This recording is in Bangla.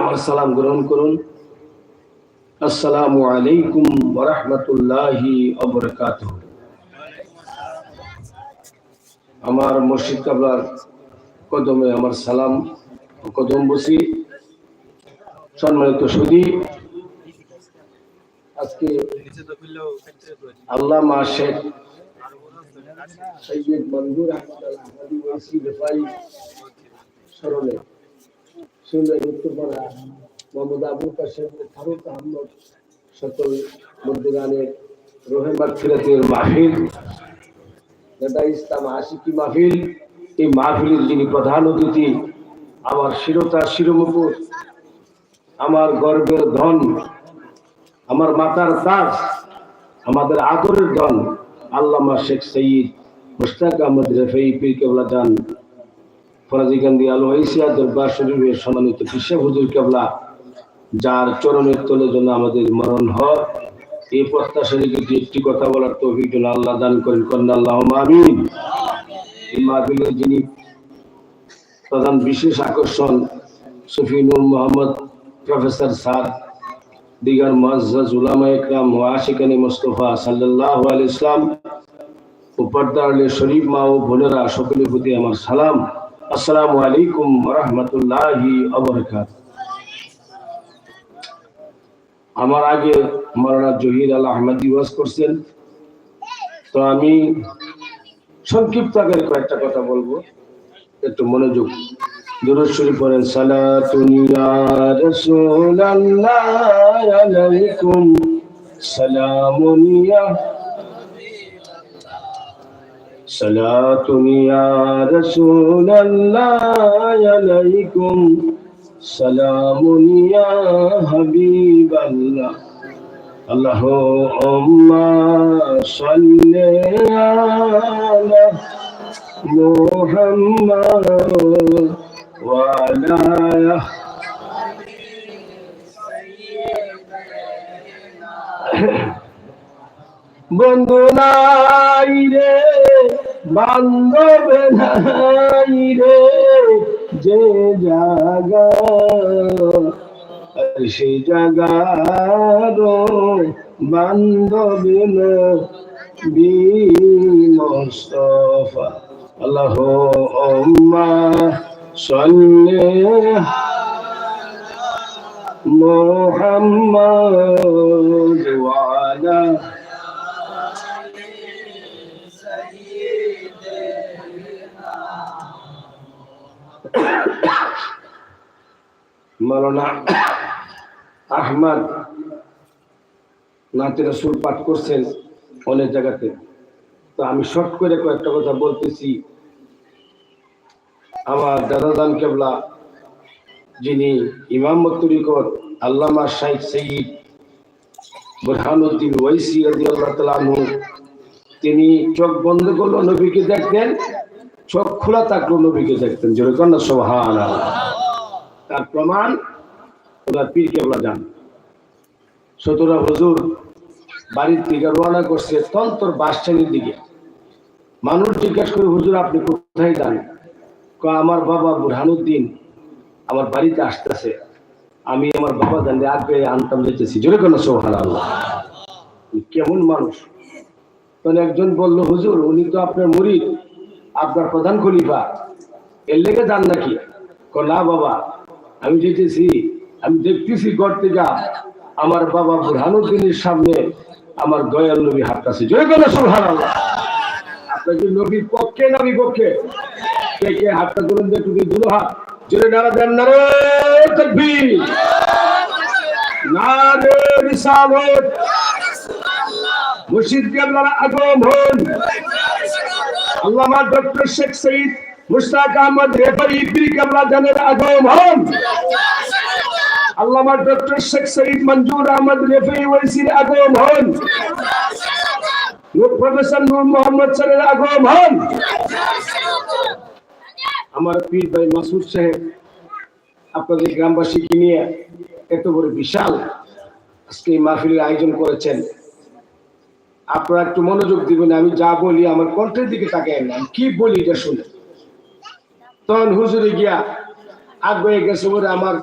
আমার সালাম গ্রহণ করুন। আসসালামু আলাইকুম ওরহমতুল্লাহি অবরকাত আমার মসজিদ কাবলার কদমে আমার সালাম কদম বসি। সম্মানিত সুদী আজকে আল্লাহ মা শেখ সৈয়দ মঞ্জুর আহমদ আহমদি ওয়াসি রেফাই স্মরণে উত্তরপাড়া মোহাম্মদ আবুল কাশেম ফারুক আহমদ সকল নেতা ইসলাম আশিকি এই যিনি প্রধান অতিথি, আমার শিরতা শিরমুকুর আমার গর্বের ধন, আমার মাতার তাজ, আমাদের আদরের ধন আল্লামা শেখ সঈদ মুশতাক আহমদ রেফাই পীর কেবলা আল ওয়াইসিয়া দরবার শরীফের সম্মানিত কৃষক হুজুর কেবলা, যার চরণের তলে জন্য আমাদের মরণ এই একটি কথা বলার আল্লাহ দান করেন, কন্যা আল্লাহ এই যিনি প্রধান বিশেষ আকর্ষণ সুফিনুর মোহাম্মদ প্রফেসর সাদ দিগার মুআজ্জাজ উলামা ইকরাম ও আশিকানি মুস্তফা সাল্লাল্লাহু আলাইহি ইসলাম ও পর্দার শরীফ মা ও বোনেরা সকলের প্রতি আমার সালাম। আসসালামু আলাইকুম রহমতুল্লাহি আমার আগে মারানা জহির আল আহমদ দিবস করছেন। তো আমি সংক্ষিপ্ত আকারে কয়েকটা কথা বলব। একটু মনোযোগ। দুরুদ পড়েন সালাতুন ইয়া আলাইকুম সালামুন সালাতুন ইয়া রাসূলুল্লাহ আলাইকুম। সালামুন ইয়া হাবিবাল্লাহ। আল্লাহুম্মা সাল্লি আলা মুহাম্মাদ ওয়া আলা বন্ধু নাই রে, বান্ধব নাই রে, যে জাগা সে জাগার বান্ধব বি মুস্তফা আল্লাহ ওম্মা সল্লে মোহাম্মদ। মাওলানা আহমদ নাতে রসুল পাঠ করছেন অনেক জায়গাতে। তো আমি শর্ট করে কয়েকটা কথা বলতেছি। আমার দাদাদান কেবলা, যিনি ইমাম তরিকত আল্লামা শাইখ সঈদ বুরহানুদ্দিন ওয়াইসি রাজি আল্লাহ তালু তিনি চোখ বন্ধ করল নবীকে দেখতেন, চোখ খোলা থাকল নবীকে দেখতেন। যেরকম না সোহান তার প্রমাণ ওনার পীর কেবলা যান সতরা হজুর বাড়ির থেকে রওনা করছে তন্তর বাসস্ট্যান্ডের দিকে। মানুষ জিজ্ঞাসা করে, হুজুর, আপনি কোথায় যান? আমার বাবা বুরহানুদ্দিন আমার বাড়িতে আসতেছে। আমি আমার বাবা জানলে আগে আনতাম, যেতেছি। জোরে কোনো সোহান আল্লাহ কেমন মানুষ। তখন একজন বলল, হুজুর, উনি তো আপনার মুরিদ, আপনার প্রধান খলিফা। এর লেগে যান নাকি? ক, না বাবা আমি যেতেছি আমি দেখতেছি ঘর থেকে আমার বাবা বুরহানুদ্দিনের সামনে আমার দয়াল নবী হাঁটতেছে জয় কোনো সোহান আপনার নবীর পক্ষে না বিপক্ষে? কে কে হাতটা দিয়ে টুকি দুটো হাত। জোরে নারা দেন নারে তকবীর। নারে রিসালত। মুর্শিদ কেবলার আগম হন আল্লামা ডক্টর শেখ সঈদ মুশতাক আহমদ রেফারি কেবলা জানের আগম হন আল্লামা ডক্টর শেখ সঈদ মঞ্জুর আহমদ রেফারি ওয়াইসির আগম হন প্রফেসর নূর মোহাম্মদ স্যারের আগম হন আমার পীর ভাই মাসুদ সাহেব, আপনাদের গ্রামবাসীকে নিয়ে এত বড় বিশাল আজকে এই মাহফিলের আয়োজন করেছেন। আপনারা একটু মনোযোগ দিবেন, আমি যা বলি আমার কণ্ঠের দিকে তাকায় না আমি কি বলি এটা শুনে? তখন হুজুরে গিয়া আগ্রহে গেছে বলে আমার